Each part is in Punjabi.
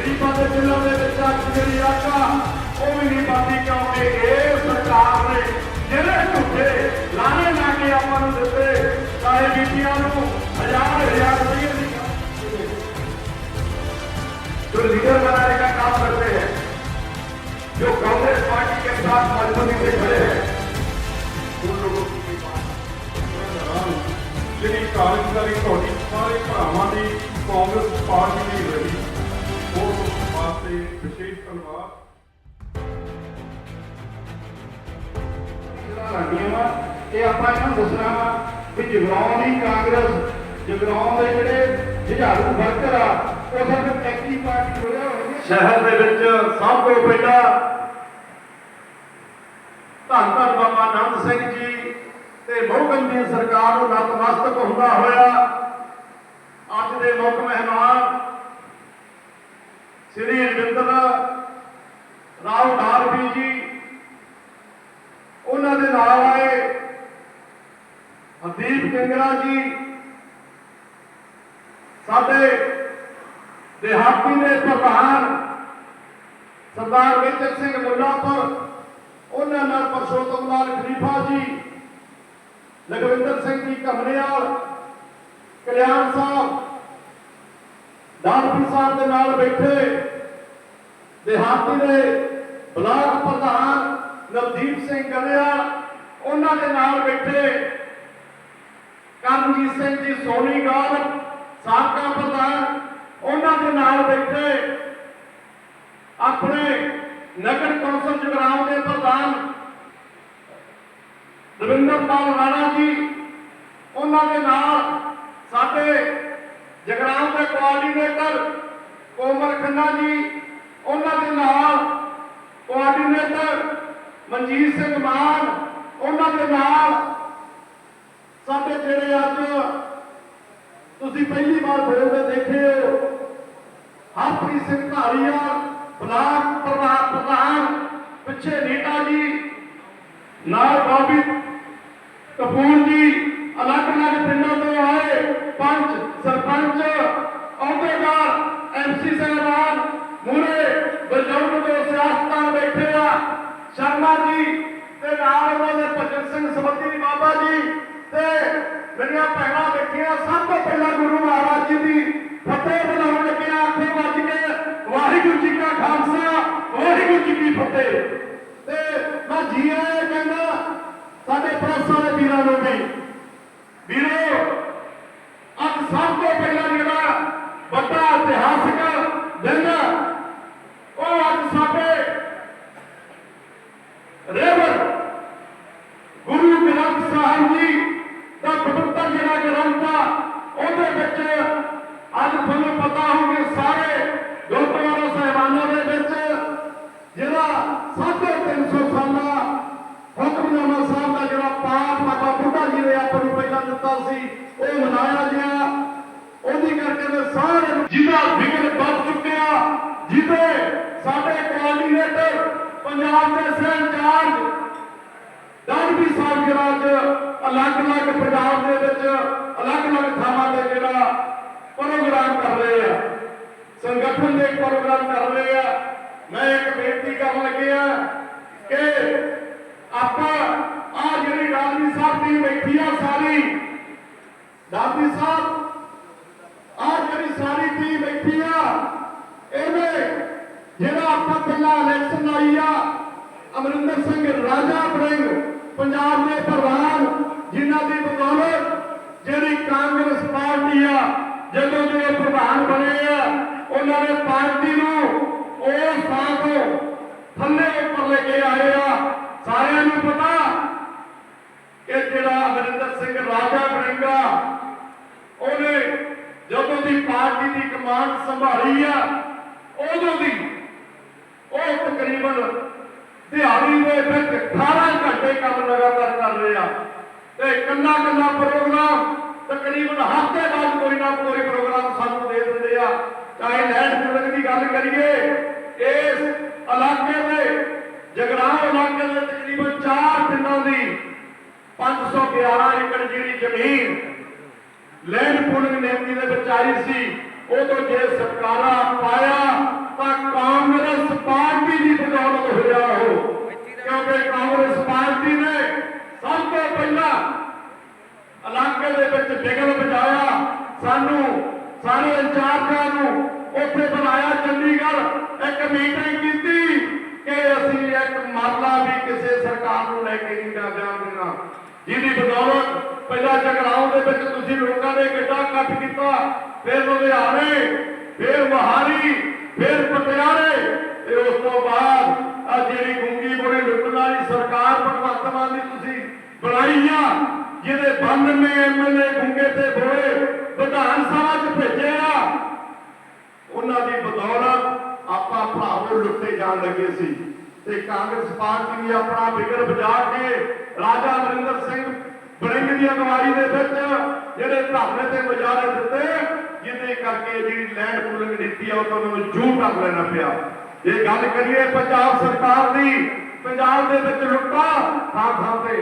ਗਰੀਬਾਂ ਦੇ ਦਿਲਾਂ ਦੇ ਵਿੱਚ ਅੱਜ ਜਿਹੜੀ ਆਕਾ ਉਹ ਵੀ ਨਹੀਂ ਬਣਦੀ ਕਿਉਂਕਿ ਇਹ ਸਰਕਾਰ ਨੇ ਜਿਹੜੇ ਝੂਠੇ ਲਾਣੇ ਲਾ ਕੇ ਆਪਾਂ ਨੂੰ ਦਿੱਤੇ ਚਾਹੇ ਬੀਬੀਆਂ ਨੂੰ ਹਜ਼ਾਰ ਹਜ਼ਾਰ ਰੁਪਏ ਦੀ जो लीडर बनाने का काम करते हैं जो कांग्रेस पार्टी के साथ मजबूती से खड़े हैं उन लोगों की बात ਜਿਹੜੀ ਕਾਰਜਕਾਰੀ ਤੁਹਾਡੀ ਸਾਰੇ ਭਰਾਵਾਂ ਦੀ ਕਾਂਗਰਸ ਪਾਰਟੀ ਦੀ ਰਹੀ ਉਹ ਵਾਸਤੇ ਵਿਸ਼ੇਸ਼ ਧੰਨਵਾਦ ਲਾਂਡੀਆਂ ਵਾ। ਇਹ ਆਪਾਂ ਇਹਨਾਂ ਨੂੰ ਦੱਸਣਾ ਵਾ ਵੀ ਜਗਰਾਉਂ ਦੀ ਕਾਂਗਰਸ, ਜਗਰਾਉਂ ਦੇ ਜਿਹੜੇ ਜੁਝਾਰੂ ਵਰਕਰ ਆ, ਉਹ ਸਿਰਫ ਐਕਟੀ ਪਾਰਟੀ ਹੋਇਆ ਹੋਇਆ ਸ਼ਹਿਰ ਦੇ ਵਿੱਚ ਸਭ ਤੋਂ ਪਹਿਲਾਂ ਧੰਨ ਧੰਨ ਬਾਬਾ ਆਨੰਦ ਸਿੰਘ ਜੀ ਤੇ ਮੋਹਕਮ ਦੀ ਸਰਕਾਰ ਨੂੰ ਨਤਮਸਤਕ ਹੁੰਦਾ ਹੋਇਆ। ਅੱਜ ਦੇ ਮੁੱਖ ਮਹਿਮਾਨ ਸ੍ਰੀ ਰਵਿੰਦਰ ਰਾਓ ਡਾਰਬੀ ਜੀ, ਉਹਨਾਂ ਦੇ ਨਾਲ ਆਏ ਹਰਦੀਪ ਕਿੰਗਰਾ ਜੀ। ਸਾਡੇ ਦਿਹਾਤੀ ਦੇ ਪ੍ਰਧਾਨ ਸਰਦਾਰ ਮੇਜਰ ਸਿੰਘ ਮੁੱਲਾਪੁਰ, ਉਹਨਾਂ ਨਾਲ ਪਰਸ਼ੋਤਮ ਲਾਲ ਖਲੀਫਾ ਜੀ, ਲਖਵਿੰਦਰ ਸਿੰਘ ਜੀ ਕਮਰਿਆਲ ਕਲਿਆਣ ਸਾਹਿਬ ਦਾਨਪੀ ਸਾਹਿਬ ਦੇ ਨਾਲ ਬੈਠੇ ਦਿਹਾਤੀ ਦੇ ਬਲਾਕ ਪ੍ਰਧਾਨ ਨਵਦੀਪ ਸਿੰਘ ਗਲਿਆ, ਉਹਨਾਂ ਦੇ ਨਾਲ ਬੈਠੇ ਕਰਮਜੀਤ ਸਿੰਘ ਜੀ ਸੋਨੀਗਾਲ ਸਾਬਕਾ ਪ੍ਰਧਾਨ, ਉਹਨਾਂ ਦੇ ਨਾਲ ਬੈਠੇ ਆਪਣੇ ਨਗਰ ਕੌਂਸਲ ਜਗਰਾਉਂ ਦੇ ਪ੍ਰਧਾਨ ਰਵਿੰਦਰ ਪਾਲ ਰਾਣਾ ਜੀ, ਉਹਨਾਂ ਦੇ ਨਾਲ ਸਾਡੇ ਜਗਰਾਉਂ ਦੇ ਕੋਆਰਡੀਨੇਟਰ ਕੋਮਲ ਖੰਨਾ ਜੀ, ਉਹਨਾਂ ਦੇ ਨਾਲ ਕੋਆਰਡੀਨੇਟਰ ਮਨਜੀਤ ਸਿੰਘ ਮਾਨ, ਉਹਨਾਂ ਦੇ ਨਾਲ ਸਾਡੇ ਜਿਹੜੇ ਅੱਜ ਤੁਸੀਂ ਪਹਿਲੀ ਵਾਰ ਬੋਲਦੇ ਦੇਖੇ ਹੋ, ਹਰਪ੍ਰੀਤ ਸਿੰਘ ਧਾਰੀਆ, ਬਲਾਕ ਪ੍ਰਧਾਨ ਪ੍ਰਧਾਨ, ਪਿੱਛੇ ਨੇਤਾ ਜੀ, ਨਾਲ ਬਾਬੀ ਕਪੂਰ ਜੀ, ਅਲੱਗ-ਅਲੱਗ ਪਿੰਡਾਂ ਤੋਂ ਆਏ, ਪੰਚ, ਸਰਪੰਚ ਅਹੁਦੇਦਾਰ ਐਮਸੀ ਸਾਹਿਬਾਨ ਮੂਰੇ ਬਜ਼ੁਰਗ ਜੋ ਸਿਆਸਤਦਾਨ ਬੈਠੇ ਆ ਸ਼ਰਮਾ ਜੀ ਤੇ ਨਾਲ ਉਹਨਾਂ ਦੇ ਭਜਨ ਸਿੰਘ ਸਬੰਧੀ ਬਾਬਾ ਜੀ ਤੇ ਮੇਰੀਆਂ ਭੈਣਾਂ ਬੈਠੀਆਂ ਸਭ ਤੋਂ ਪਹਿਲਾਂ ਗੁਰੂ ਮਹਾਰਾਜ ਜੀ ਦੀ ਫਤਿਹ ਬੁਲਾਉਣ ਲੱਗਿਆ ਆਖੇ ਵੱਜ ਕੇ ਵਾਹਿਗੁਰੂ ਜੀ ਕਾ ਖਾਲਸਾ ਵਾਹਿਗੁਰੂ ਜੀ ਕੀ ਫਤਿਹ ਤੇ ਮੈਂ ਜੀ ਆਇਆ ਕਹਿੰਦਾ ਸਾਡੇ ਪ੍ਰੈਸ ਵਾਲੇ ਵੀਰਾਂ ਨੂੰ ਵੀ ਵੀਰੋ ਅੱਜ ਸਭ ਤੋਂ ਪਹਿਲਾਂ ਜਿਹੜਾ ਵੱਡਾ ਇਤਿਹਾਸਕ ਦਿਨ ਉਹ ਅੱਜ ਸਾਡੇ ਰੇਵਰ ਗੁਰੂ ਗ੍ਰੰਥ ਸਾਹਿਬ ਜੀ ਦਾ ਪਵਿੱਤਰ ਜਿਹੜਾ ਗ੍ਰੰਥ ਆ ਉਹਦੇ ਵਿੱਚ ਅੱਜ ਤੁਹਾਨੂੰ ਪਤਾ ਹੋਵੇ ਸਾਰੇ ਗੁਰਦੁਆਰਾ ਸਾਹਿਬਾਨਾਂ ਦੇ ਵਿੱਚ ਜਿਹੜਾ ਸਾਢੇ ਤਿੰਨ ਸੌ ਸਾਲਾ ਹੁਕਮਨਾਮਾ ਸਾਹਿਬ ਦਾ ਜਿਹੜਾ ਪਾਠ ਬਾਬਾ ਬੁੱਢਾ ਜੀ ਨੇ ਆਪਾਂ ਨੂੰ ਪਹਿਲਾਂ ਦਿੱਤਾ ਸੀ, ਉਹ ਮਨਾਇਆ ਗਿਆ। ਉਹਦੀ ਕਰਕੇ ਤੇ ਸਾਰੇ ਜਿਹਦਾ ਵਿਗੜ ਵੱਧ ਚੁੱਕਿਆ, ਜਿਹਦੇ ਸਾਡੇ ਕੋਆਰਡੀਨੇਟਰ ਪੰਜਾਬ ਦੇ ਸਹਿ ਇੰਚਾਰਜ ਦਾਨਵੀ ਸਾਹਿਬ ਜਿਹੜਾ ਅਲੱਗ-ਅਲੱਗ ਪੰਜਾਬ ਦੇ ਵਿੱਚ, ਅਲੱਗ-ਅਲੱਗ ਥਾਵਾਂ ਤੇ ਜਿਹੜਾ ਪ੍ਰੋਗਰਾਮ ਕਰ ਰਹੇ ਆ। ਸੰਗਠਨ ਦੇ ਪ੍ਰੋਗਰਾਮ ਕਰ ਰਹੇ ਆ। ਮੈਂ ਇੱਕ ਬੇਨਤੀ ਕਰਨ ਲੱਗਿਆ ਕਿ ਆਪਾਂ ਆ ਜਿਹੜੀ ਰਾਜਵੀ ਸਾਹਿਬ ਦੀ ਬੈਠੀ ਆ ਸਾਰੀ ਰਾਜਵੀ ਸਾਹਿਬ, ਆ ਜਿਹੜੀ ਸਾਰੀ ਟੀਮ ਬੈਠੀ ਆ ਇਹਨੇ ਜਿਹੜਾ ਆਪਾਂ ਪਹਿਲਾਂ ਇਲੈਕਸ਼ਨ ਆਈ ਆ, ਅਮਰਿੰਦਰ ਸਿੰਘ ਰਾਜਾ ਬੜਿੰਗ ਪੰਜਾਬ ਦੇ ਪ੍ਰਧਾਨ, ਜਿਨ੍ਹਾਂ ਦੀ ਬਦੌਲਤ ਜਿਹੜੀ ਕਾਂਗਰਸ ਪਾਰਟੀ ਆ, ਜਦੋਂ ਦੇ ਪ੍ਰਧਾਨ ਬਣੇ ਆ, ਉਹਨਾਂ ਨੇ ਪਾਰਟੀ ਨੂੰ ਉਸ ਥਾਂ ਤੋਂ ਥੱਲੇ ਉੱਪਰ ਲੈ ਕੇ ਆਏ ਆ। ਸਾਰਿਆਂ ਨੂੰ ਪਤਾ ਕਿ ਜਿਹੜਾ ਅਮਰਿੰਦਰ ਸਿੰਘ ਰਾਜਾ ਬੜਿੰਗਾ, ਉਹਨੇ ਜਦੋਂ ਦੀ ਪਾਰਟੀ ਦੀ ਕਮਾਂਡ ਸੰਭਾਲੀ ਆ, ਉਦੋਂ ਦੀ ਉਹ ਤਕਰੀਬਨ ਦਿਹਾੜੀ ਦੇ ਵਿੱਚ 18 ਘੰਟੇ ਕੰਮ ਲਗਾਤਾਰ ਕਰ ਰਹੇ ਆ। ਤੇ ਕੱਲਾ ਕੱਲਾ ਪ੍ਰੋਗਰਾਮ, ਤਕਰੀਬਨ ਹਫ਼ਤੇ ਬਾਅਦ ਕੋਈ ਨਾ ਕੋਈ ਪ੍ਰੋਗਰਾਮ ਸਾਨੂੰ ਦੇ ਦਿੰਦੇ ਆ। ਚਾਹੇ ਲੈਂਡ ਪੂਲਿੰਗ ਦੀ ਗੱਲ ਕਰੀਏ, ਇਸ ਇਲਾਕੇ ਦੇ ਜਗਰਾਹ ਇਲਾਕੇ ਦੇ ਤਕਰੀਬਨ 4 ਪਿੰਡਾਂ ਦੀ 511 ਏਕੜ ਜਿਹੜੀ ਜ਼ਮੀਨ ਲੈਂਡ ਪੂਲਿੰਗ ਨਿਯਮਤੀ ਦੇ ਵਿੱਚ ਆਈ ਸੀ, ਉਦੋਂ ਜੇ ਸਰਕਾਰਾਂ ਪਾਇਆ ਤਾਂ ਕਾਂਗਰਸ ਪਾਰਟੀ ਦੀ ਬਦੌਲਤ ਹੋਇਆ ਉਹ। ਕਿਉਂਕਿ ਕਾਂਗਰਸ ਪਾਰਟੀ ਨੇ ਸਭ ਤੋਂ ਪਹਿਲਾਂ ਇਲਾਕੇ ਦੇ ਵਿੱਚ ਬਿਗਲ ਬਚਾਇਆ। ਸਾਨੂੰ, ਸਾਰੇ ਇੰਚਾਰਜਾਂ ਨੂੰ ਉੱਥੇ ਬਣਾਇਆ ਚੰਡੀਗੜ੍ਹ, ਇੱਕ ਮੀਟਿੰਗ ਕੀਤੀ। ਕਿ ਅਸੀਂ ਇੱਕ ਮਾਲਾ ਵੀ ਕਿਸੇ ਸਰਕਾਰ ਨੂੰ ਲੈ ਕੇ ਨਹੀਂ ਜਾਣ ਦੇਣਾ ਜਿਹਦੀ ਬਦੌਲਤ ਪਹਿਲਾਂ ਜਗਰਾਉਂ ਦੇ ਵਿੱਚ ਤੁਸੀਂ ਲੋਕਾਂ ਨੇ ਕਿੱਡਾ ਇਕੱਠ ਕੀਤਾ, ਫਿਰ ਲੁਧਿਆਣੇ, ਫਿਰ ਮਹਾਰੀ ਫਿਰ ਪਟਿਆਲੇ, ਤੇ ਉਸ ਤੋਂ ਬਾਅਦ ਆ ਜਿਹੜੀ ਗੁੰਗੀ ਬੋਲੀ ਲੁੱਟਣ ਵਾਲੀ ਸਰਕਾਰ ਭਗਵੰਤ ਮਾਨ ਦੀ ਤੁਸੀਂ ਬਣਾਈ ਆ, ਜਿਹਦੇ 92 ਐਮਐਲਏ ਗੁੰਗੇ ਤੇ ਬੋਲੇ, ਵਿਧਾਨ ਸਭਾ 'ਚ ਭੇਜੇ ਜਾਣ ਲੱਗੇ ਸੀ। ਤੇ ਕਾਂਗਰਸ ਪਾਰਟੀ ਨੇ ਆਪਣਾ ਵਿਗੜ ਵਜਾ ਕੇ ਰਾਜਾ ਅਮਰਿੰਦਰ ਸਿੰਘ ਬੜਿੰਗ ਦੀ ਅਗਵਾਈ ਦੇ ਵਿੱਚ ਜਿਹੜੇ ਧਰਨੇ ਤੇ ਮੁਜ਼ਾਹਰੇ ਦਿੱਤੇ ਜਿਹਦੇ ਕਰਕੇ ਜਿਹੜੀ ਲੈਂਡ ਪੂਲਿੰਗ ਨੀਤੀ ਆ, ਉਹ ਤੋਂ ਨੂੰ ਜੂ ਕਰ ਲੈਣਾ ਪਿਆ। ਇਹ ਗੱਲ ਕਰੀਏ ਪੰਜਾਬ ਸਰਕਾਰ ਦੀ, ਪੰਜਾਬ ਦੇ ਵਿੱਚ ਲੁੱਟਾ ਥਾਂ ਥਾਂ ਤੇ।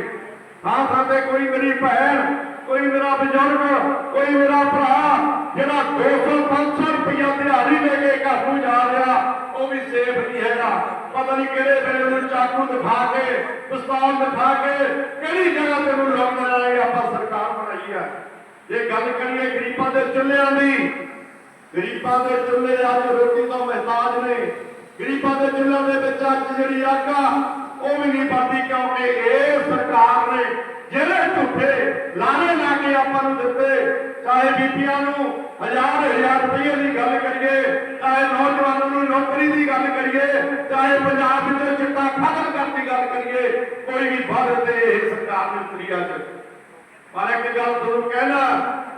ਥਾਂ ਥਾਂ ਤੇ ਕੋਈ ਮੇਰੀ ਭੈਣ, ਕੋਈ ਮੇਰਾ ਬਜ਼ੁਰਗ, ਕੋਈ ਮੇਰਾ ਭਰਾ ਜਿਹੜਾ 200 500 ਰੁਪਇਆ ਦਿਹਾੜੀ ਲੈ ਕੇ ਘਰ ਨੂੰ ਜਾ ਰਿਹਾ, ਉਹ ਵੀ ਸੇਫ ਨਹੀਂ ਹੈਗਾ। ਪਤਾ ਨਹੀਂ ਕਿਹੜੇ ਵੇਲੇ ਉਹਨੂੰ ਚਾਕੂ ਦਿਖਾ ਕੇ, ਪਿਸਤੌਲ ਦਿਖਾ ਕੇ ਕਿਹੜੀ ਜਗ੍ਹਾ ਤੇ ਉਹਨੂੰ ਲਾਉਣ ਵਾਲੀ ਆਪਾਂ ਸਰਕਾਰ ਬਣਾਈ ਆ। ਇਹ ਗੱਲ ਕਰੀਏ ਗਰੀਬਾਂ ਦੇ ਚੁੱਲ੍ਹਿਆਂ ਦੀ, ਗਰੀਬਾਂ ਦੇ ਚੁੱਲ੍ਹੇ ਅੱਜ ਰੋਟੀ ਤੋਂ ਮਹਿਤਾਜ ਨੇ। ਗਰੀਬਾਂ ਦੇ ਚੁੱਲ੍ਹਿਆਂ ਦੇ ਵਿੱਚ ਅੱਜ ਜਿਹੜੀ ਅੱਗ ਆ, ਉਹ ਵੀ ਨਹੀਂ ਬਣਦੀ ਕਿਉਂਕਿ ਇਹ ਸਰਕਾਰ ਨੇ ਜਿਹੜੇ ਝੂਠੇ ਲਾਣੇ ਲਾ ਕੇ ਆਪਾਂ ਨੂੰ ਦਿੱਤੇ ਚਾਹੇ ਬੀਬੀਆਂ ਨੂੰ ਹਜ਼ਾਰ ਹਜ਼ਾਰ ਰੁਪਏ ਦੀ ਗੱਲ ਕਰੀਏ, ਚਾਹੇ ਨੌਜਵਾਨਾਂ ਨੂੰ ਨੌਕਰੀ ਦੀ ਗੱਲ ਕਰੀਏ, ਚਾਹੇ ਪੰਜਾਬ ਵਿੱਚ ਚਿੱਟਾ ਖਤਮ ਕਰਨ ਦੀ ਗੱਲ ਕਰੀਏ, ਕੋਈ ਵੀ ਵੱਧ ਤੇ ਇਹ ਸਰਕਾਰ ਨੇ ਉਤਰੀ ਅੱਜ ਪਰ ਇੱਕ ਗੱਲ ਤੁਹਾਨੂੰ ਕਹਿਣਾ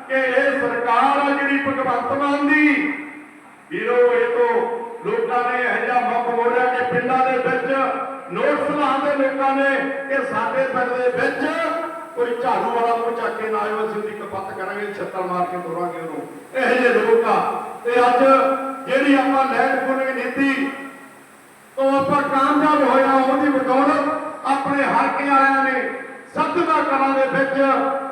ਕਿ ਇਹ ਸਰਕਾਰ ਆ ਜਿਹੜੀ ਭਗਵੰਤ ਮਾਨ ਦੀ। ਵੀਰੋ, ਇਹ ਤੋਂ ਲੋਕਾਂ ਨੇ ਇਹ ਜਿਹਾ ਮੁੱਖ ਮੋੜਿਆ ਕਿ ਪਿੰਡਾਂ ਦੇ ਵਿੱਚ ਨੋਟਸ ਲਾਉਂਦੇ ਲੋਕਾਂ ਨੇ ਕਿ ਸਾਡੇ ਪਿੰਡ ਦੇ ਵਿੱਚ ਕੋਈ ਝਾੜੂ ਵਾਲਾ ਮੂੰਹ ਚੱਕ ਕੇ ਨਾ ਆਇਓ, ਅਸੀਂ ਉਹਦੀ ਕਪੱਤ ਕਰਾਂਗੇ ਛੱਤਰ ਮਾਰ ਕੇ ਤੋਰਾਂਗੇ ਉਹਨੂੰ। ਇਹੋ ਜਿਹੇ ਲੋਕ ਆ। ਤੇ ਅੱਜ ਜਿਹੜੀ ਆਪਾਂ ਲੈਂਡ ਪੂਲਿੰਗ ਨੀਤੀ ਤੋਂ ਆਪਾਂ ਕਾਮਯਾਬ ਹੋਇਆ ਉਹਦੀ ਬਦੌਲਤ ਆਪਣੇ ਹਲਕੇ ਵਾਲਿਆਂ ਨੇ ਸੱਤਵਾ ਕਰਾਂ ਦੇ ਵਿੱਚ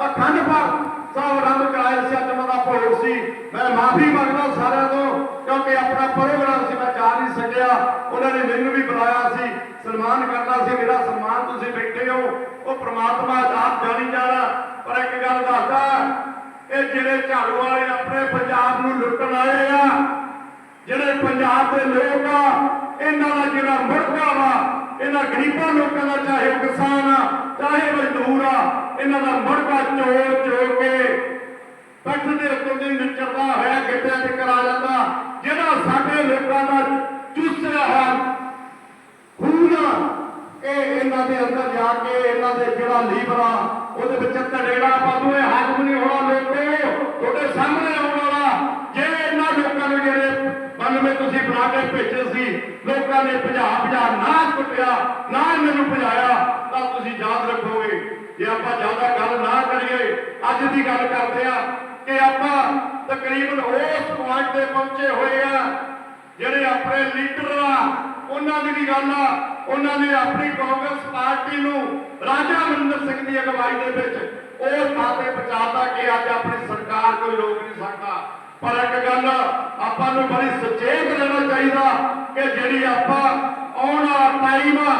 ਅਖੰਡ ਪਾਠ ਸਾਹਿਬ ਆਰੰਭ ਕਰਾਇਆ ਸੀ ਅੱਜ ਮੇਰਾ ਭੋਗ ਸੀ। ਮੈਂ ਮਾਫੀ ਮੰਗਦਾ ਸਾਰਿਆਂ ਤੋਂ, ਕਿਉਂਕਿ ਆਪਣਾ ਪ੍ਰੋਗਰਾਮ ਸੀ, ਮੈਂ ਜਾ ਨਹੀਂ ਸਕਿਆ। ਉਹਨਾਂ ਨੇ ਮੈਨੂੰ ਵੀ ਬੁਲਾਇਆ ਸੀ, ਸਨਮਾਨ ਕਰਨਾ ਸੀ, ਮੇਰਾ ਸਨਮਾਨ ਤੁਸੀਂ ਬੈਠੇ ਹੋ। ਉਹ ਪ੍ਰਮਾਤਮਾ ਆਪ ਜਾਣੀ ਜਾਣਾ। ਪਰ ਇੱਕ ਗੱਲ ਦੱਸਦਾ, ਇਹ ਜਿਹੜੇ ਝਾੜੂ ਵਾਲੇ ਆਪਣੇ ਪੰਜਾਬ ਨੂੰ ਲੁੱਟਣ ਆਏ ਆ, ਜਿਹੜੇ ਪੰਜਾਬ ਦੇ ਲੋਕ ਆ, ਇਹਨਾਂ ਦਾ ਜਿਹੜਾ ਮੁਰਗਾ ਵਾ ਇਹਨਾਂ ਗਰੀਬਾਂ ਲੋਕਾਂ ਦਾ ਚਾਹੇ ਉਹ ਕਿਸਾਨ ਆ, ਚਾਹੇ ਮਜ਼ਦੂਰ ਆ, ਇਹਨਾਂ ਦਾ ਮੁਰਗਾ ਚੋਰ ਚੋਰ ਕੇ ਪੱਠ ਦੇ ਉੱਤੋਂ ਦੀ ਨਿਚਰਦਾ ਹੋਇਆ, ਗਿੱਟਿਆਂ ਤੇ ਕਰਾ ਜਾਂਦਾ ਜਿਹੜਾ ਸਾਡੇ ਲੋਕਾਂ ਦਾ ਚੂਸਿਆ ਰਿਹਾ ਖੂਨ ਇਹ ਇਹਨਾਂ ਦੇ ਅੰਦਰ ਜਾ ਕੇ, ਇਹਨਾਂ ਦੇ ਜਿਹੜਾ ਲੀਵਰ ਆ, ਉਹਦੇ ਵਿੱਚ ਧੜੇੜਾ ਪਾਦੂ ਇਹ ਹੱਥ ਨਹੀਂ ਹੋਣਾ ਲੋਕੋ ਤੁਹਾਡੇ ਸਾਹਮਣੇ ਆਉਣ ਵਾਲਾ ਜੇ ਇਹਨਾਂ ਲੋਕਾਂ ਨੂੰ ਜਿਹੜੇ ਬੰਨਵੇਂ ਤੁਸੀਂ ਬਣਾ ਕੇ ਭੇਜੇ ਸੀ ਲੋਕਾਂ ਨੇ ਭਜਾ ਭਜਾ ਨਾ ਕੁੱਟਿਆ ਨਾ ਇਹਨਾਂ ਭਜਾਇਆ, ਤਾਂ ਤੁਸੀਂ ਯਾਦ ਰੱਖੋਗੇ। ਜੇ ਆਪਾਂ ਜ਼ਿਆਦਾ ਗੱਲ ਨਾ ਕਰੀਏ, ਅੱਜ ਦੀ ਗੱਲ ਕਰਦੇ ਆ ਕਿ ਆਪਾਂ ਤਕਰੀਬਨ ਉਸ ਪੁਆਇੰਟ ਤੇ ਪਹੁੰਚੇ ਹੋਏ ਆ ਜਿਹੜੇ ਆਪਣੇ ਲੀਡਰ ਆ। ਉਹਨਾਂ ਦੀ ਵੀ ਗੱਲ ਆ, ਉਹਨਾਂ ਨੇ ਆਪਣੀ ਕਾਂਗਰਸ ਪਾਰਟੀ ਨੂੰ ਰਾਜਾ ਅਮਰਿੰਦਰ ਸਿੰਘ ਦੀ ਅਗਵਾਈ ਦੇ ਵਿੱਚ ਉਹ ਥਾਂ ਤੇ ਪਹੁੰਚਾਤਾ ਕਿ ਅੱਜ ਆਪਣੀ ਸਰਕਾਰ ਕੋਈ ਰੋਕ ਨਹੀਂ ਸਕਦਾ। ਪਰ ਇੱਕ ਗੱਲ ਆਪਾਂ ਨੂੰ ਬੜੀ ਸੁਚੇਤ ਰਹਿਣਾ ਚਾਹੀਦਾ ਕਿ ਜਿਹੜੀ ਆਪਾਂ ਆਉਣ ਵਾਲਾ ਟਾਈਮ ਆ,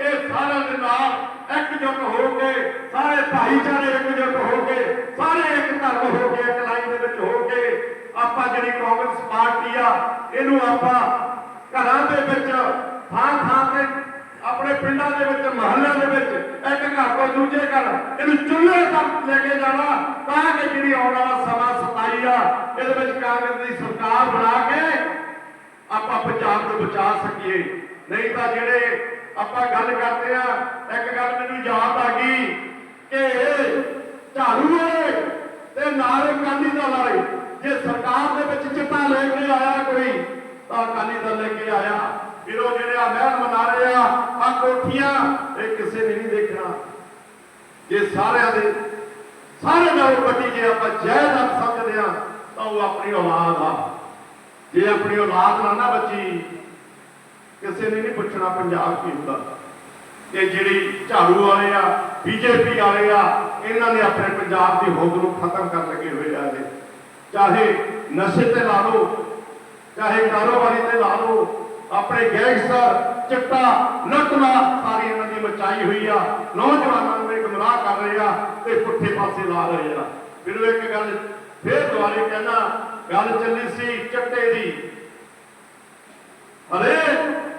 ਇਹ ਸਾਰਿਆਂ ਦੇ ਨਾਲ ਇਕਜੁੱਟ ਹੋ ਕੇ, ਸਾਰੇ ਭਾਈਚਾਰੇ ਇਕਜੁੱਟ ਹੋ ਕੇ, ਸਾਰੇ ਇੱਕ ਧਰਮ ਹੋ ਕੇ, ਇੱਕ ਲਾਈਨ ਦੇ ਵਿੱਚ ਹੋ ਕੇ ਆਪਾਂ ਜਿਹੜੀ ਕਾਂਗਰਸ ਪਾਰਟੀ ਆ, ਇਹਨੂੰ ਆਪਾਂ ਘਰਾਂ ਦੇ ਵਿੱਚ ਥਾਂ ਥਾਂ ਤੇ ਆਪਣੇ ਪਿੰਡਾਂ ਦੇ ਵਿੱਚ, ਮਹੱਲਿਆਂ ਦੇ ਵਿੱਚ ਇੱਕ ਘਰ ਤੋਂ ਦੂਜੇ ਘਰ ਇਹਨੂੰ ਚੁੱਲ੍ਹੇ ਤੱਕ ਲੈ ਕੇ ਜਾਣਾ, ਤਾਂ ਕਿ ਜਿਹੜੀ ਆਉਣ ਵਾਲਾ ਸਮਾਂ ਸਤਾਈ ਆ, ਇਹਦੇ ਵਿੱਚ ਕਾਂਗਰਸ ਦੀ ਸਰਕਾਰ ਬਣਾ ਕੇ ਆਪਾਂ ਪੰਜਾਬ ਨੂੰ ਬਚਾ ਸਕੀਏ। ਨਹੀਂ ਤਾਂ ਜਿਹੜੇ ਆਪਾਂ ਗੱਲ ਕਰਦੇ ਆ, ਇੱਕ ਗੱਲ ਮੈਨੂੰ ਯਾਦ ਆ ਗਈ ਕਿ ਇਹ ਝਾੜੂ ਵਾਲੇ ਤੇ ਨਾਲ ਅਕਾਲੀ ਦਲ ਵਾਲੇ, ਜੇ ਸਰਕਾਰ ਦੇ ਵਿੱਚ ਚਿੱਟਾ ਲੈ ਕੇ ਆਇਆ ਕੋਈ, ਤਾਂ ਅਕਾਲੀ ਦਲ ਲੈ ਕੇ ਆਇਆ। ਵੀਰੋ, ਜਿਹੜੇ ਆ ਮਹਿਲ ਮਨਾ ਰਹੇ ਆ ਆ ਕੋਠੀਆਂ, ਇਹ ਕਿਸੇ ਨੇ ਨਹੀਂ ਦੇਖਣਾ। ਜੇ ਸਾਰਿਆਂ ਦੇ ਸਾਰੇ ਨਾਲੋਂ ਵੱਡੀ ਜੇ ਆਪਾਂ ਜਾਇਦਾਦ ਸਮਝਦੇ ਆ ਤਾਂ ਉਹ ਆਪਣੀ ਔਲਾਦ ਆ। ਜੇ ਆਪਣੀ ਔਲਾਦ ਨਾਲ ਨਾ ਬੱਚੀ, ਕਿਸੇ ਨੇ ਨਹੀਂ ਪੁੱਛਣਾ ਪੰਜਾਬ ਕੀ ਹੁੰਦਾ। ਇਹ ਜਿਹੜੀ ਝਾੜੂ ਵਾਲੇ ਆ, ਬੀਜੇਪੀ ਵਾਲੇ ਆ, ਇਹਨਾਂ ਨੇ ਆਪਣੇ ਪੰਜਾਬ ਦੀ ਹੋਂਦ ਨੂੰ ਖਤਮ ਕਰਨ ਲੱਗੇ ਹੋਏ ਆ ਇਹ। ਚਾਹੇ ਨਸ਼ੇ ਤੇ ਲਾ ਲਓ, ਚਾਹੇ ਕਾਰੋਬਾਰੀ ਤੇ ਲਾ ਲਓ ਆਪਣੇ ਗੈਂਗਸਟਰ ਚਿੱਟਾ ਲੁੱਟਮਾ ਸਾਰੀ ਇਹਨਾਂ ਦੀ ਮਚਾਈ ਹੋਈ ਆ। ਨੌਜਵਾਨਾਂ ਨੂੰ ਇਹ ਗੁੰਮਰਾਹ ਕਰ ਰਹੇ ਆ ਤੇ ਪੁੱਠੇ ਪਾਸੇ ਲਾ ਰਹੇ ਆ। ਮੈਨੂੰ ਇੱਕ ਗੱਲ ਫੇਰ ਦੁਬਾਰੇ ਕਹਿਣਾ, ਗੱਲ ਚੱਲੀ ਸੀ ਚਿੱਟੇ ਦੀ। ਅਰੇ,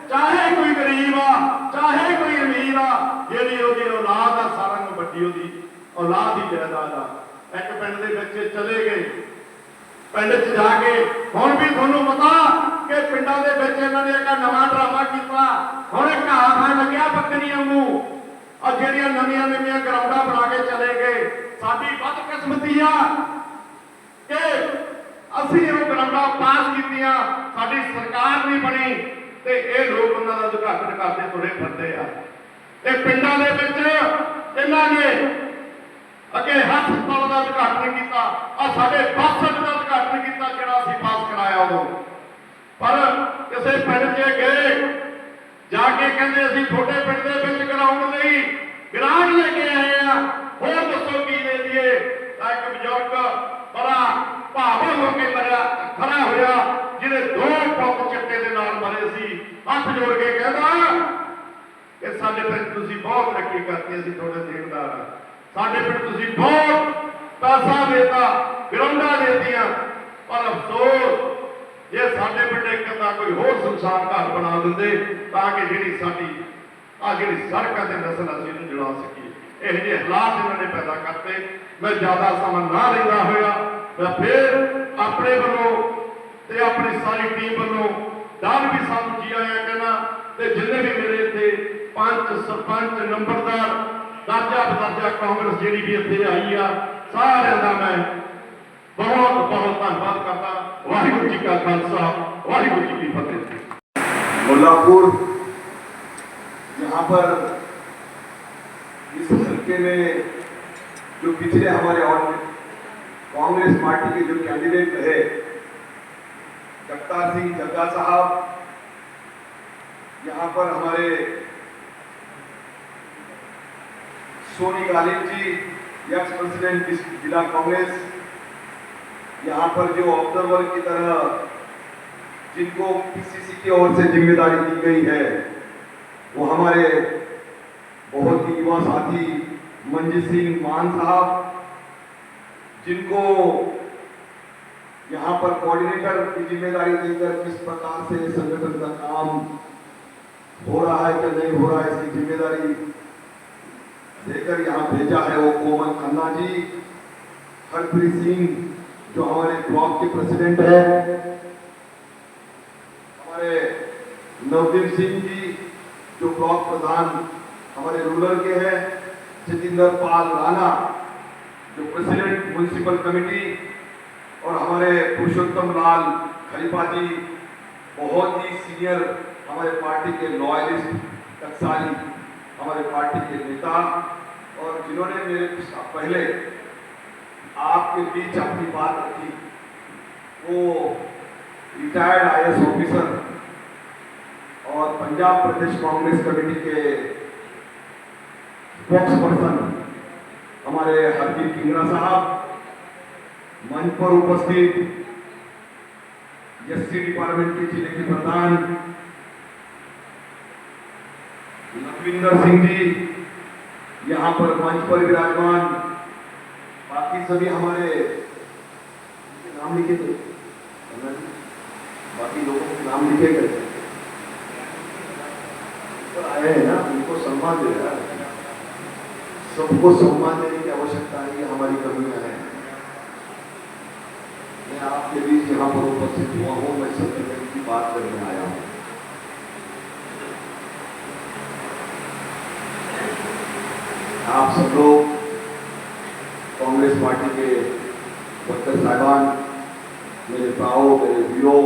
ਚਾਹੇ ਕੋਈ ਗਰੀਬ ਆ, ਚਾਹੇ ਕੋਈ ਅਮੀਰ ਆ, ਜਿਹੜੀ ਉਹਦੀ ਔਲਾਦ ਆ ਸਾਰਿਆਂ ਨੂੰ ਵੱਡੀ ਉਹਦੀ ਔਲਾਦ ਹੀ ਜਾਇਦਾਦ ਆ। ਇੱਕ ਪਿੰਡ ਦੇ ਬੱਚੇ ਚਲੇ ਗਏ। ਪਿੰਡ 'ਚ ਜਾ ਕੇ ਹੁਣ ਵੀ ਤੁਹਾਨੂੰ ਪਤਾ ਕਿ ਪਿੰਡਾਂ ਦੇ ਵਿੱਚ ਇਹਨਾਂ ਨੇ ਇੱਕ ਨਵਾਂ ਡਰਾਮਾ ਕੀਤਾ। ਹੁਣ ਇਹ ਘਾਹ ਖਾਣ ਲੱਗਿਆ ਬੱਕਰੀਆਂ ਨੂੰ ਆ ਜਿਹੜੀਆਂ ਨਵੀਆਂ ਨਵੀਆਂ ਗਰਾਊਂਡਾਂ ਬਣਾ ਕੇ ਚਲੇ ਗਏ। ਸਾਡੀ ਬਦਕਿਸਮਤੀ ਆ ਕਿ ਅਸੀਂ ਉਹ ਗਰਾਊਂਡਾਂ ਪਾਸ ਕੀਤੀਆਂ, ਸਾਡੀ ਸਰਕਾਰ ਨਹੀਂ ਬਣੀ ਤੇ ਇਹ ਲੋਕ ਉਹਨਾਂ ਦਾ ਉਦਘਾਟਨ ਕਰਦੇ ਤੁਰੇ ਫਿਰਦੇ ਆ। ਤੇ ਪਿੰਡਾਂ ਦੇ ਵਿੱਚ ਇਹਨਾਂ ਨੇ ਅੱਗੇ ਹਸਪਤਾਲ ਦਾ ਉਦਘਾਟਨ ਕੀਤਾ। ਆ ਸਾਡੇ ਬੱਸ ਦਾ ਉਦਘਾਟਨ ਕੀਤਾ ਜਿਹੜਾ ਅਸੀਂ ਪਾਸ ਕਰਾਇਆ ਉਦੋਂ। ਪਰ ਕਿਸੇ ਪਿੰਡ 'ਚ ਗਏ। ਜਾ ਕੇ ਕਹਿੰਦੇ ਅਸੀਂ ਤੁਹਾਡੇ ਪਿੰਡ ਦੇ ਵਿੱਚ ਗਰਾਊਂਡ ਲਈ ਗ੍ਰਾਂਟ ਲੈ ਕੇ ਆਏ ਆ। ਹੋਰ ਦੱਸੋ ਕੀ ਦੇ ਦਈਏ। ਤਾਂ ਇੱਕ ਬਜ਼ੁਰਗ ਬੜਾ ਭਾਵੁਕ ਹੋ ਕੇ ਮਰਿਆ, ਖੜਾ ਹੋਇਆ, ਜਿਹਦੇ ਦੋ ਪੁੱਤ ਚਿੱਟੇ ਦੇ ਨਾਲ ਮਰੇ ਸੀ। ਹੱਥ ਜੋੜ ਕੇ ਕਹਿੰਦਾ, ਇਹ ਸਾਡੇ ਪਿੰਡ ਤੁਸੀਂ ਬਹੁਤ ਤਰੱਕੀ ਕਰਤੀ, ਅਸੀਂ ਤੁਹਾਡੇ ਦੇਣਦਾਰ ਹਾਂ। ਸਾਡੇ ਪਿੰਡ ਤੁਸੀਂ ਬਹੁਤ ਪੈਸਾ ਦੇਤਾ ਗਰਾਊਂਡਾਂ ਦੇਤੀਆਂ, ਪਰ ਅਫਸੋਸ, ਜੇ ਸਾਡੇ ਪਿੰਡ ਇੱਕ ਤਾਂ ਕੋਈ ਹੋਰ ਸੰਸਾਰ ਘਰ ਬਣਾ ਦਿੰਦੇ, ਤਾਂ ਕਿ ਜਿਹੜੀ ਸਾਡੀ, ਆ ਜਿਹੜੀ ਸੜਕਾਂ ਤੇ ਨਸਲ ਅਸੀਂ ਇਹਨੂੰ ਜੁੜਾ ਸਕੀਏ। ਇਹ ਜਿਹੇ ਹਾਲਾਤ ਇਹਨਾਂ ਨੇ ਪੈਦਾ ਕਰਤੇ। ਮੈਂ ਜ਼ਿਆਦਾ ਸਮਾਂ ਨਾ ਲੈਂਦਾ ਹੋਇਆ, ਮੈਂ ਫਿਰ ਆਪਣੇ ਵੱਲੋਂ ਤੇ ਆਪਣੀ ਸਾਰੀ ਟੀਮ ਵੱਲੋਂ ਡਰ ਵੀ ਸਾਨੂੰ ਜੀ ਆਇਆ ਕਹਿੰਦਾ ਤੇ ਜਿੰਨੇ ਵੀ ਮੇਰੇ ਇੱਥੇ ਪੰਚ ਸਰਪੰਚ, ਨੰਬਰਦਾਰ ਦਰਜਾ ਬਦਰਜਾ ਕਾਂਗਰਸ ਜਿਹੜੀ ਵੀ ਇੱਥੇ ਆਈ ਆ ਸਾਰਿਆਂ ਦਾ ਮੈਂ ਬਹੁਤ ਬਹੁਤ ਧੰਨਵਾਦ ਕਰਦਾ ਵਾਹਿਗੁਰੂ ਜੀ ਕਾ ਖਾਲਸਾ ਵਾਹਿਗੁਰੂ ਜੀ ਕੀ ਫਤਿਹ मुल्लापुर यहाँ पर इस हल्के में जो पिछले हमारे और कांग्रेस पार्टी के जो कैंडिडेट रहे जगतार सिंह जग्गा साहब यहाँ पर हमारे सोनी गालिब जी एक्स प्रेसिडेंट जिला कांग्रेस, यहाँ पर जो ऑब्जर्वर की तरह जिनको पीसीसी की ओर से ज़िम्मेदारी दी गई है, वो हमारे बहुत ही युवा साथी मंजीत सिंह मान साहब, जिनको यहाँ पर कोऑर्डिनेटर की ज़िम्मेदारी देकर किस प्रकार से संगठन का काम हो रहा है या नहीं हो रहा है, इसकी ज़िम्मेदारी देकर यहाँ भेजा है वो कोमल खन्ना जी। हरप्रीत सिंह, जो हमारे ब्लॉक के प्रेसिडेंट है। हमारे नवदीप सिंह जी, जो ब्लॉक प्रधान हमारे रूरल के हैं। जतिंदर पाल राणा, जो प्रेसिडेंट म्यूनिसिपल कमेटी। और हमारे पुरुषोत्तम लाल खलीफा जी, बहुत ही सीनियर हमारे पार्टी के लॉयलिस्ट टकसाली हमारे पार्टी के नेता और जिन्होंने मेरे पहले आपके बीच अपनी बात रखी, वो रिटायर्ड आईएएस ऑफिसर और पंजाब प्रदेश कांग्रेस कमेटी के स्पोक्स पर्सन हमारे हरदीप किंगरा साहब, मंच पर उपस्थित एससी डिपार्टमेंट के ज़िले के प्रधान लखविंदर सिंह जी, यहाँ पर मंच पर विराजमान। बाकी सभी हमारे नाम लिखे थे बाकी लोगों के नाम लिखे गए आए हैं ना, उनको सम्मान दे रहा है। सबको सम्मान देने की आवश्यकता है, ये हमारी कमियाँ हैं। मैं आपके बीच यहाँ पर उपस्थित हुआ हूँ, मैं सत्य की बात करने आया हूँ। आप सब लोग कांग्रेस पार्टी के वर्कर साहबान, मेरे पाओ मेरे वीरों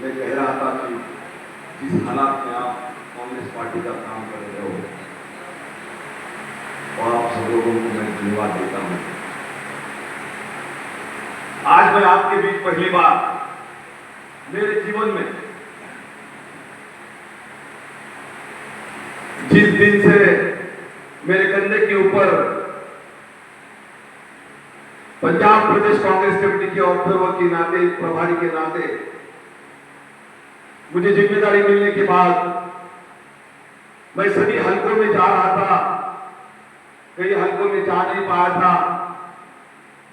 मैं कह रहा था कि जिस हालात में आप कांग्रेस पार्टी का काम कर रहे हो, और आप सब लोगों को मैं धन्यवाद देता हूँ। आज मैं आपके बीच पहली बार मेरे जीवन में जिस दिन से मेरे कंधे के ऊपर पंजाब प्रदेश कांग्रेस कमेटी के ऑब्जर्वर के नाते, प्रभारी के नाते, मुझे ज़िम्मेदारी मिलने के बाद मैं सभी हलकों में जा रहा था। कई हलकों में जा नहीं पाया था।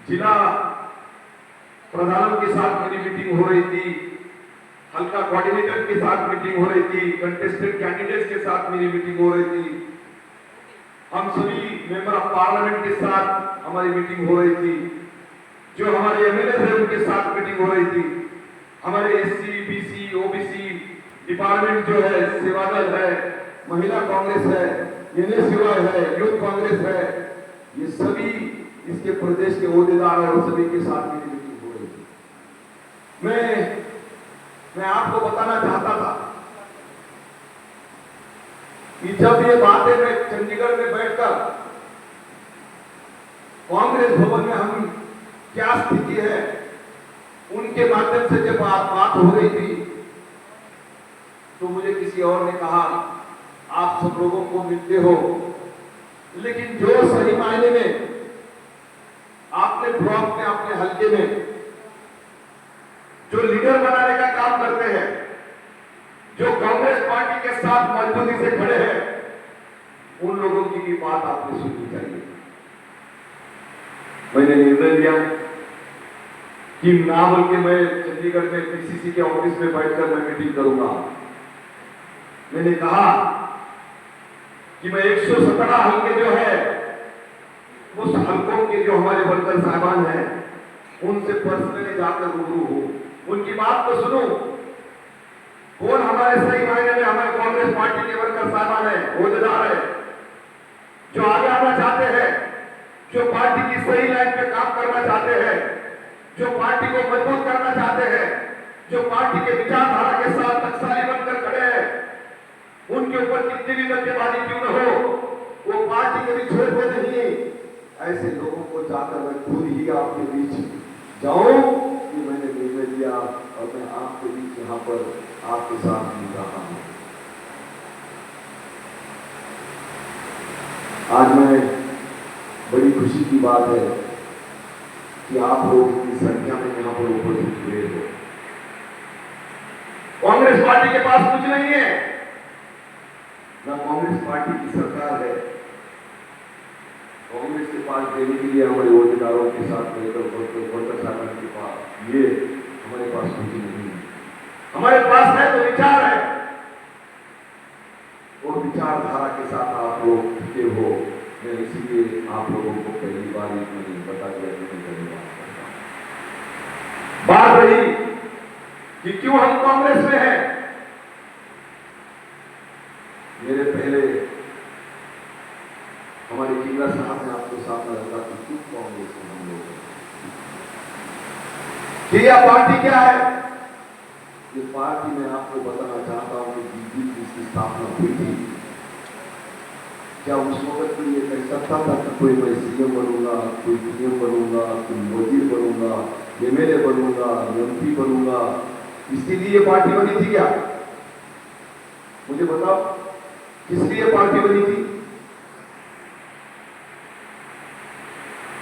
जिला प्रधानों के साथ मेरी मीटिंग हो रही थी। हल्का कोऑर्डिनेटर के साथ मीटिंग हो रही थी। कंटेस्टेड कैंडिडेट्स के साथ मेरी मीटिंग हो रही थी। हम सभी मेंबर ऑफ़ पार्लियामेंट के साथ हमारी मीटिंग हो रही थी। जो हमारे एमएलए थे उनके साथ मीटिंग हो रही थी, हमारे एससी बीसी ओबीसी डिपार्टमेंट जो है सेवा दल है, महिला कांग्रेस है एनएसयूआई है यूथ कांग्रेस है, ये सभी इसके प्रदेश के अहदेदार और सभी के साथ मीटिंग हो रही थी। मैं मैं आपको बताना चाहता था कि जब ये बातें मैं चंडीगढ़ में बैठकर कांग्रेस भवन में हम क्या स्थिति है, उनके माध्यम से जब बात बात हो रही थी तो मुझे किसी और ने कहा, आप सब लोगों को मिलते हो। लेकिन जो सही मायने में आपने ब्लॉक में, अपने हल्के में जो लीडर बनाने का काम करते हैं जो कांग्रेस पार्टी के साथ मजबूती से खड़े हैं, उन लोगों की भी बात आपने सुननी चाहिए। मैंने निर्णय लिया कि ना बोल के मैं चंडीगढ़ में पीसीसी के ऑफ़िस में बैठकर मैं मीटिंग करूँगा। मैंने कहा कि मैं 117 हल्के जो है, उस हल्कों के जो हमारे वर्कर साहबान हैं, उनसे पर्सनली जाकर रूबरू हूँ। उनकी बात को सुनूं। कौन हमारे सही मायने में हमारे कांग्रेस पार्टी के वर्कर साहबान है अहदेदार है, जो आगे आना चाहते हैं, जो पार्टी की सही लाइन पे काम करना चाहते हैं, जो पार्टी को मज़बूत करना चाहते हैं, जो पार्टी के विचारधारा के साथ टकसाली बनकर खड़े हैं, उनके ऊपर कितनी भी धक्केबाजी क्यों न हो, वो पार्टी के कभी छोड़ते नहीं ऐसे लोगों को जाकर मैं खुद ही आपके बीच जाऊँ कि मैंने लिया और मैं आपके बीच यहाँ पर आपके साथ मिल रहा हूँ। आज मैं बड़ी खुशी की बात है कि आप लोग इतनी संख्या में यहाँ पर उपस्थित हुए हो। कांग्रेस पार्टी के पास कुछ नहीं है। ना कांग्रेस पार्टी की सरकार है। कांग्रेस के पास देने के लिए हमारे अहदेदारों के साथ मिलकर वर्कर साहब के पास। ये हमारे पास कुछ नहीं है। हमारे पास है तो विचार है। और विचारधारा के साथ आप लोग टिके हो। मैं इसीलिए आप लोगों को पहली बार मैंने बता दिया कि मैं धन्यवाद करता बात रही कि क्यों हम कांग्रेस में हैं मेरे पहले हमारे जिला साहब ने आपको सामने रखा कि क्यों कांग्रेस में हम लोग हैं। कि यह पार्टी क्या है? ये पार्टी मैं आपको बताना चाहता हूँ कि बीजेपी की स्थापना हुई थी। क्या उस वक्त में ये कह सकता था कि कोई मैं सीएम बनूँगा, कोई पीएम बनूँगा, कोई वज़ीर बनूँगा, एमएलए बनूँगा, एमपी बनूँगा? इसके लिए पार्टी बनी थी क्या? मुझे बताओ किस लिए पार्टी बनी थी?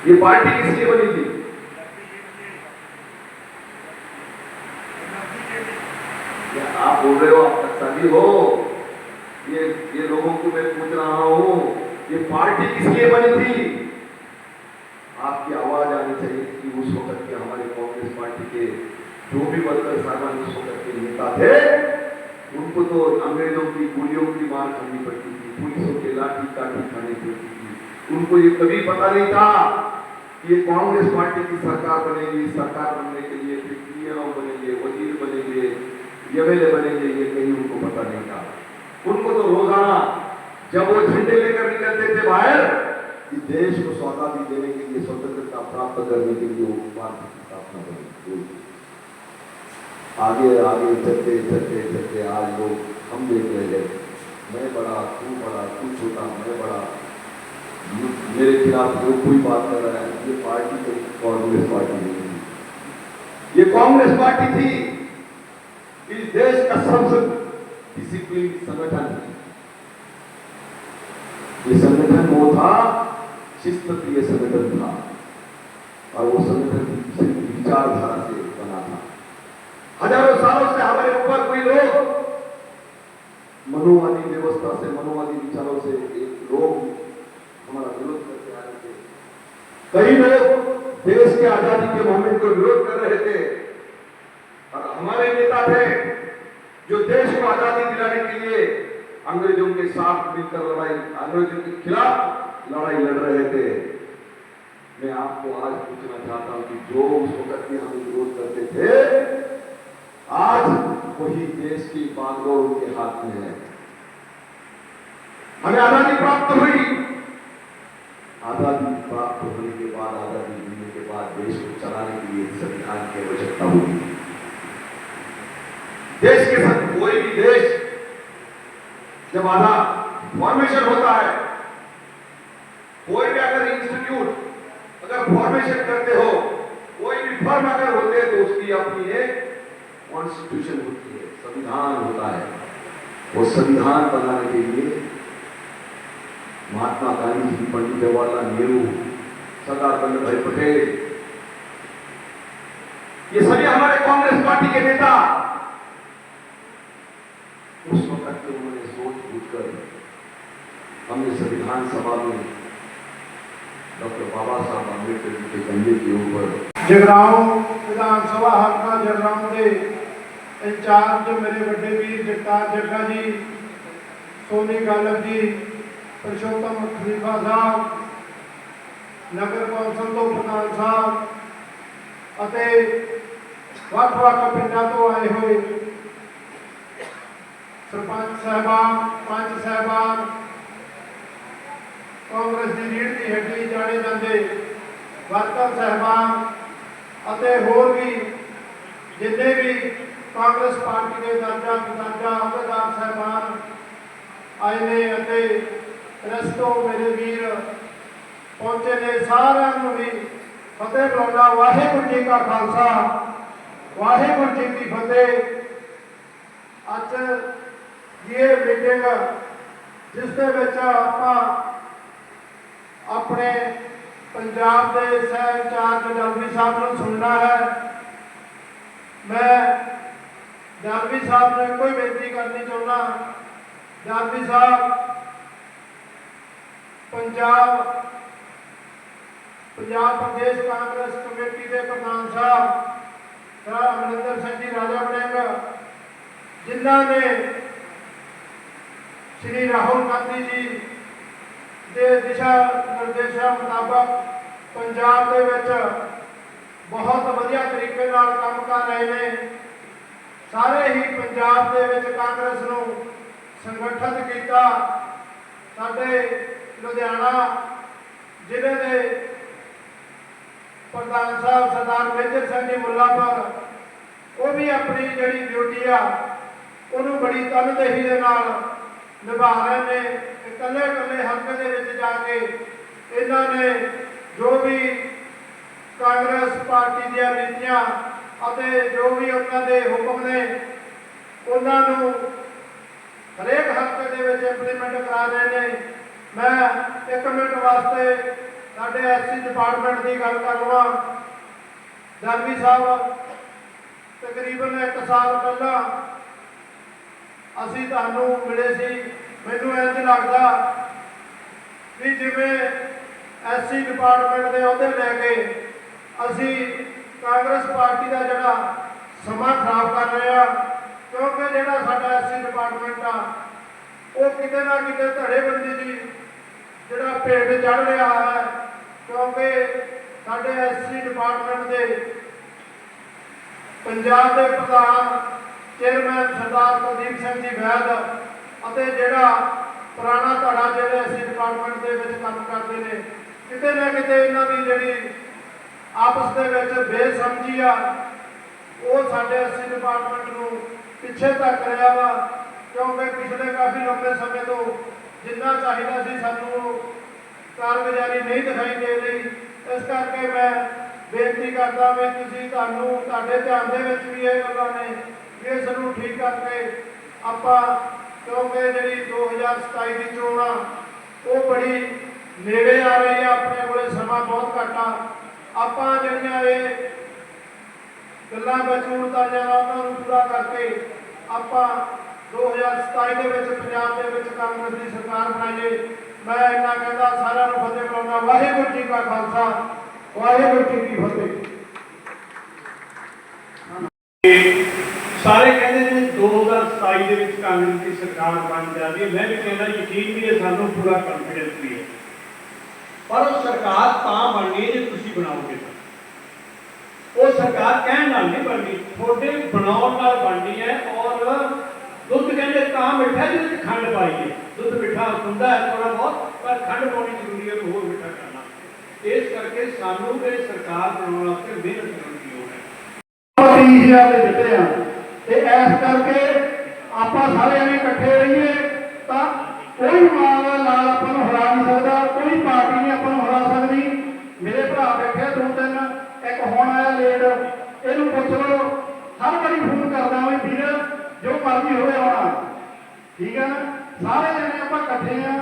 ये पार्टी किस लिए बनी थी? आप बोल रहे हो, आप टकसाली हो। ये ये लोगों को मैं पूछ रहा हूँ, ये पार्टी किस लिए बनी थी? आपकी आवाज़ आनी चाहिए कि उस वक्त के हमारे कांग्रेस पार्टी के जो भी वर्कर साहबान उस वक्त के नेता थे, उनको तो अंग्रेज़ों की गोलियों की मार खानी पड़ती थी, पुलिसों के लाठी काठी खानी पड़ती थी। उनको ये कभी पता नहीं था कि ये कांग्रेस पार्टी की सरकार बनेगी, सरकार बनने के लिए फिर पीएम बनेंगे, वज़ीर बनेंगे। एमएलए बनेंगे ये कहीं उनको पता नहीं था। उनको तो रोज़ाना जब वो झंडे लेकर निकलते थे बाहर, कि देश को स्वतंत्रता देने के लिए, स्वतंत्रता प्राप्त करने के लिए वो पार्टी की स्थापना बनी आगे आगे चलते चलते चलते आज लोग हम देख रहे हैं। मैं बड़ा, तू बड़ा, तू छोटा, मैं बड़ा। मेरे खिलाफ जो कोई बात कर रहा है, ये पार्टी तो कांग्रेस पार्टी नहीं थी। ये कांग्रेस पार्टी थी देश का सबसे डिसिप्लिन संगठन। ये संगठन वो था शिस्त प्रिय संगठन था। और वो संगठन विचारधारा से बना था। हज़ारों सालों से हमारे ऊपर कोई लोग मनोवादी व्यवस्था से, मनोवादी विचारों से एक लोग हमारा विरोध करके आ रहे थे। कई लोग देश के आज़ादी के मूवमेंट को विरोध कर रहे थे। और हमारे नेता थे जो देश को आज़ादी दिलाने के लिए अंग्रेज़ों के साथ मिलकर लड़ाई, अंग्रेज़ों के खिलाफ लड़ाई लड़ रहे थे। मैं आपको आज पूछना चाहता हूँ कि जो उस वक्त में हम विरोध करते थे, आज वही देश की बागडोर उनके हाथ में है। हमें आज़ादी प्राप्त हुई। आज़ादी प्राप्त होने के बाद आज़ादी मिलने के बाद देश को चलाने के लिए संविधान की आवश्यकता होगी देश के साथ कोई भी देश जब आधा फॉर्मेशन होता है, कोई भी अगर इंस्टीट्यूट अगर फॉर्मेशन करते हो, कोई भी फर्म अगर होते हैं तो उसकी अपनी एक कॉन्स्टिट्यूशन होती है, संविधान होता है। वो संविधान बनाने के लिए महात्मा गांधी जी पंडित जवाहरलाल नेहरू, सरदार वल्लभ भाई पटेल, ये सभी हमारे कांग्रेस पार्टी के नेता कर हमने संविधान सभा में डॉक्टर बाबा साहब अम्बेडकर जी के कंधे के ऊपर ਜਗਰਾਉਂ ਵਿਧਾਨ ਸਭਾ ਹਲਕਾ ਜਗਰਾਉਂ ਦੇ ਇੰਚਾਰਜ ਮੇਰੇ ਵੱਡੇ ਵੀਰ ਜਗਤਾਰ ਜੱਗਾ ਜੀ ਸੋਨੀ ਗਾਲਬ ਜੀ ਪਰਸ਼ੋਤਮ ਖਲੀਫਾ ਸਾਹਿਬ ਨਗਰ ਕੌਂਸਲ ਤੋਂ ਪ੍ਰਧਾਨ ਸਾਹਿਬ ਅਤੇ ਵੱਖ-ਵੱਖ ਪਿੰਡਾਂ ਤੋਂ ਆਏ ਹੋਏ ਸਰਪੰਚ ਸਾਹਿਬਾਨ ਪੰਜ ਸਾਹਿਬਾਨ, ਕਾਂਗਰਸ ਦੀ ਰੀੜ ਦੀ ਹੱਡੀ ਜਾਣੇ ਜਾਂਦੇ ਵਰਕਰ ਸਾਹਿਬਾਨ ਅਤੇ ਹੋਰ ਵੀ ਜਿੰਨੇ ਵੀ ਕਾਂਗਰਸ ਪਾਰਟੀ ਦੇ ਦਰਜਾ ਦਰਜਾ ਅਹੁਦੇਦਾਰ ਸਾਹਿਬਾਨ ਆਏ ਨੇ ਅਤੇ ਰਸਤੋਂ ਮੇਰੇ ਵੀਰ ਪਹੁੰਚੇ ਨੇ, ਸਾਰਿਆਂ ਨੂੰ ਵੀ ਫਤਿਹ ਬੁਲਾਉਣਾ ਵਾਹਿਗੁਰੂ ਜੀ ਕਾ ਖਾਲਸਾ, ਵਾਹਿਗੁਰੂ ਜੀ ਕੀ ਫਤਿਹ। ਅੱਜ ਇਹ ਮੀਟਿੰਗ ਜਿਸ ਦੇ ਵਿੱਚ ਆਪਾਂ ਆਪਣੇ ਪੰਜਾਬ ਦੇ ਸਹਿ ਇੰਚਾਰਜ ਦਲਵੀ ਸਾਹਿਬ ਨੂੰ ਸੁਣਨਾ ਹੈ ਮੈਂ ਦਲਵੀ ਸਾਹਿਬ ਨੂੰ ਕੋਈ ਬੇਨਤੀ ਕਰਨੀ ਚਾਹੁੰਦਾ ਦਲਵੀ ਸਾਹਿਬ ਪੰਜਾਬ ਪੰਜਾਬ ਪ੍ਰਦੇਸ਼ ਕਾਂਗਰਸ ਕਮੇਟੀ ਦੇ ਪ੍ਰਧਾਨ ਸਾਹਿਬ ਸਰ ਅਮਰਿੰਦਰ ਸਿੰਘ ਜੀ ਰਾਜਾ ਵੜਿੰਗ ਜਿਨ੍ਹਾਂ ਨੇ ਸ਼੍ਰੀ ਰਾਹੁਲ ਗਾਂਧੀ ਜੀ ਦੇ ਦਿਸ਼ਾ ਨਿਰਦੇਸ਼ਾਂ ਮੁਤਾਬਕ ਪੰਜਾਬ ਦੇ ਵਿੱਚ ਬਹੁਤ ਵਧੀਆ ਤਰੀਕੇ ਨਾਲ ਕੰਮ ਕਰ ਰਹੇ ਨੇ। ਸਾਰੇ ਹੀ ਪੰਜਾਬ ਦੇ ਵਿੱਚ ਕਾਂਗਰਸ ਨੂੰ ਸੰਗਠਿਤ ਕੀਤਾ। ਸਾਡੇ ਲੁਧਿਆਣਾ ਜ਼ਿਲ੍ਹੇ ਦੇ ਪ੍ਰਧਾਨ ਸਾਹਿਬ ਸਰਦਾਰ ਮੇਜਰ ਸਿੰਘ ਜੀ ਮੁੱਲਾਪੁਰ, ਉਹ ਵੀ ਆਪਣੀ ਜਿਹੜੀ ਡਿਊਟੀ ਆ, ਉਹਨੂੰ ਬੜੀ ਤਨਦੇਹੀ ਦੇ ਨਾਲ ਨਿਭਾ ਰਹੇ ਨੇ ਇਕੱਲੇ ਇਕੱਲੇ ਹਲਕੇ ਦੇ ਵਿੱਚ ਜਾ ਕੇ ਇਹਨਾਂ ਨੇ ਜੋ ਵੀ ਕਾਂਗਰਸ ਪਾਰਟੀ ਦੀਆਂ ਨੀਤੀਆਂ ਅਤੇ ਜੋ ਵੀ ਉਹਨਾਂ ਦੇ ਹੁਕਮ ਨੇ, ਉਹਨਾਂ ਨੂੰ ਹਰੇਕ ਹਲਕੇ ਦੇ ਵਿੱਚ ਇੰਪਲੀਮੈਂਟ ਕਰਾ ਰਹੇ ਨੇ। ਮੈਂ ਇੱਕ ਮਿੰਟ ਵਾਸਤੇ ਸਾਡੇ ਐਸਸੀ ਡਿਪਾਰਟਮੈਂਟ ਦੀ ਗੱਲ ਕਰ ਲਵਾਂ। ਦਰਬੀ ਸਾਹਿਬ, ਤਕਰੀਬਨ 1 ਸਾਲ ਪਹਿਲਾਂ ਅਸੀਂ ਤੁਹਾਨੂੰ ਮਿਲੇ ਸੀ। ਮੈਨੂੰ ਇੰਜ ਲੱਗਦਾ ਵੀ ਜਿਵੇਂ ਐਸਸੀ ਡਿਪਾਰਟਮੈਂਟ ਦੇ ਅਹੁਦੇ ਲੈ ਕੇ ਅਸੀਂ ਕਾਂਗਰਸ ਪਾਰਟੀ ਦਾ ਜਿਹੜਾ ਸਮਾਂ ਖਰਾਬ ਕਰ ਰਹੇ ਆ ਕਿਉਂਕਿ ਜਿਹੜਾ ਸਾਡਾ ਐਸਸੀ ਡਿਪਾਰਟਮੈਂਟ ਆ, ਉਹ ਕਿਤੇ ਨਾ ਕਿਤੇ ਧੜੇਬੰਦੀ ਦੀ ਜਿਹੜਾ ਭੇਡ ਚੜ ਰਿਹਾ ਹੈ, ਕਿਉਂਕਿ ਸਾਡੇ ਐਸਸੀ ਡਿਪਾਰਟਮੈਂਟ ਦੇ ਪੰਜਾਬ ਦੇ ਪ੍ਰਧਾਨ ਚੇਅਰਮੈਨ ਸਰਦਾਰ ਕੁਲਦੀਪ ਸਿੰਘ ਜੀ ਵੈਦ ਅਤੇ ਜਿਹੜਾ ਪੁਰਾਣਾ ਧੜਾ ਜਿਹੜੇ ਅਸੀਂ ਡਿਪਾਰਟਮੈਂਟ ਦੇ ਵਿੱਚ ਕੰਮ ਕਰਦੇ ਨੇ, ਕਿਤੇ ਨਾ ਕਿਤੇ ਇਹਨਾਂ ਦੀ ਜਿਹੜੀ ਆਪਸ ਦੇ ਵਿੱਚ ਬੇਸਮਝੀ ਆ, ਉਹ ਸਾਡੇ ਅਸੀਂ ਡਿਪਾਰਟਮੈਂਟ ਨੂੰ ਪਿੱਛੇ ਧੱਕ ਰਿਹਾ ਵਾ, ਕਿਉਂਕਿ ਪਿਛਲੇ ਕਾਫੀ ਲੰਬੇ ਸਮੇਂ ਤੋਂ ਜਿੰਨਾ ਚਾਹੀਦਾ ਸੀ ਸਾਨੂੰ ਕਾਰਗੁਜ਼ਾਰੀ ਨਹੀਂ ਦਿਖਾਈ ਦੇ ਰਹੀ। ਇਸ ਕਰਕੇ ਮੈਂ ਬੇਨਤੀ ਕਰਦਾ ਵੀ ਤੁਸੀਂ ਤੁਹਾਨੂੰ, ਤੁਹਾਡੇ ਧਿਆਨ ਦੇ ਵਿੱਚ ਵੀ ਇਹ ਗੱਲਾਂ ਨੇ ਇਸ ਨੂੰ ਠੀਕ ਕਰਕੇ ਆਪਾਂ ਕਿਉਂਕਿ ਜਿਹੜੀ 2027 ਦੀ ਚੋਣ ਆ, ਉਹ ਬੜੀ ਨੇੜੇ ਆ ਰਹੀ ਆ, ਆਪਣੇ ਕੋਲੇ ਸਮਾਂ ਬਹੁਤ ਘੱਟ ਆ। ਆਪਾਂ ਜਿਹੜੀਆਂ ਇਹ ਗੱਲਾਂ ਬਚੂੜਤਾ ਜਾਣਾ ਉਹਨਾਂ ਨੂੰ ਪੂਰਾ ਕਰਕੇ ਆਪਾਂ 2027 ਦੇ ਵਿੱਚ, ਪੰਜਾਬ ਦੇ ਵਿੱਚ ਕਾਂਗਰਸ ਦੀ ਸਰਕਾਰ ਬਣਾਈਏ। ਮੈਂ ਇੰਨਾ ਕਹਿੰਦਾ, ਸਾਰਿਆਂ ਨੂੰ ਫਤਿਹ ਬੁਲਾਉਣਾ ਵਾਹਿਗੁਰੂ ਜੀ ਕਾ ਖਾਲਸਾ, ਵਾਹਿਗੁਰੂ ਜੀ ਕੀ ਫਤਿਹ। ਸਾਰੇ ਕਹਿੰਦੇ ਨੇ 2027 ਦੇ ਵਿੱਚ ਕਾਂਗਰਸ ਦੀ ਸਰਕਾਰ ਬਣ ਜਾਂਦੀ ਹੈ ਮੈਂ ਵੀ ਕਹਿੰਦਾ, ਯਕੀਨ ਵੀ ਹੈ ਸਾਨੂੰ ਪੂਰਾ ਕੰਫੀਡੈਂਸ ਵੀ ਹੈ। ਪਰ ਉਹ ਸਰਕਾਰ ਤਾਂ ਬਣਨੀ ਜੇ ਤੁਸੀਂ ਬਣਾਓਗੇ ਉਹ ਸਰਕਾਰ ਕਹਿਣ ਨਾਲ ਨਹੀਂ ਬਣਨੀ, ਤੁਹਾਡੇ ਬਣਾਉਣ ਨਾਲ ਬਣਨੀ ਹੈ ਔਰ ਦੁੱਧ ਕਹਿੰਦੇ ਤਾਂ ਮਿੱਠਾ ਜਿਹਦੇ ਵਿੱਚ ਖੰਡ ਪਾਈ ਦੁੱਧ ਮਿੱਠਾ ਹੁੰਦਾ ਹੈ ਥੋੜਾ ਬਹੁਤ, ਪਰ ਖੰਡ ਪਾਉਣੀ ਜ਼ਰੂਰੀ ਹੈ ਹੋਰ ਮਿੱਠਾ ਕਰਨਾ ਇਸ ਕਰਕੇ ਸਾਨੂੰ ਇਹ ਸਰਕਾਰ ਬਣਾਉਣ ਵਾਸਤੇ ਮਿਹਨਤ ਕਰਨ ਦੀ ਲੋੜ ਹੈ ਦੇ ਦਿੱਤੇ ਆ। ਤੇ ਇਸ ਕਰਕੇ ਆਪਾਂ ਸਾਰੇ ਐਵੇਂ ਇਕੱਠੇ ਰਹੀਏ, ਤਾਂ ਕੋਈ ਮਾਂ ਦਾ ਲਾਲ ਆਪਾਂ ਨੂੰ ਹਰਾ ਨਹੀਂ ਸਕਦਾ, ਕੋਈ ਪਾਰਟੀ ਨਹੀਂ ਆਪਾਂ ਨੂੰ ਹਰਾ ਸਕਦੀ। ਮੇਰੇ ਭਰਾ ਬੈਠੇ ਦੋ ਤਿੰਨ, ਇੱਕ ਹੁਣ ਆਇਆ ਲੇਟ ਇਹਨੂੰ ਪੁੱਛ ਲਓ, ਹਰ ਵਾਰੀ ਫੋਨ ਕਰਦਾ ਵੀ ਵੀਰ, ਜੋ ਮਰਜ਼ੀ ਹੋਵੇ ਆਉਣਾ। ਠੀਕ ਹੈ ਨਾ? ਸਾਰੇ ਜਣੇ ਆਪਾਂ ਇਕੱਠੇ ਆ